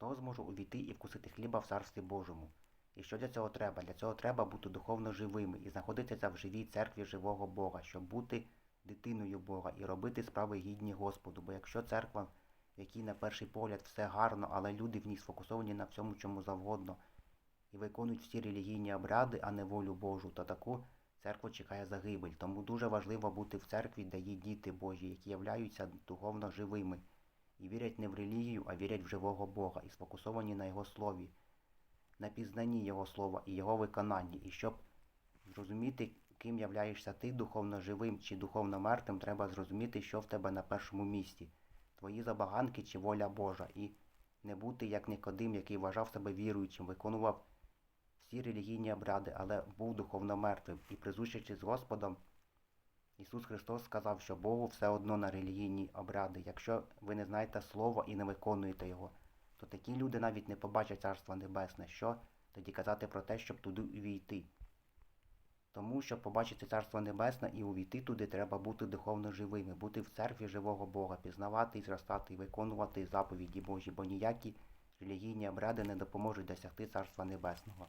Хто зможе увійти і вкусити хліба в царстві Божому? І що для цього треба? Для цього треба бути духовно живими і знаходитися в живій церкві живого Бога, щоб бути дитиною Бога і робити справи гідні Господу. Бо якщо церква, в якій на перший погляд все гарно, але люди в ній сфокусовані на всьому чому завгодно і виконують всі релігійні обряди, а не волю Божу, то таку церкву чекає загибель. Тому дуже важливо бути в церкві, де є діти Божі, які являються духовно живими і вірять не в релігію, а вірять в живого Бога і сфокусовані на Його слові, на пізнанні Його слова і Його виконанні. І щоб зрозуміти, ким являєшся ти духовно живим чи духовно мертвим, треба зрозуміти, що в тебе на першому місці, твої забаганки чи воля Божа, і не бути як Никодим, який вважав себе віруючим, виконував всі релігійні обряди, але був духовно мертвим. І призучившись з Господом, Ісус Христос сказав, що Богу все одно на релігійні обряди. Якщо ви не знаєте Слова і не виконуєте його, то такі люди навіть не побачать Царство Небесне. Що тоді казати про те, щоб туди увійти? Тому, щоб побачити Царство Небесне і увійти туди, треба бути духовно живими, бути в церкві живого Бога, пізнавати і зростати, і виконувати заповіді Божі, бо ніякі релігійні обряди не допоможуть досягти Царства Небесного.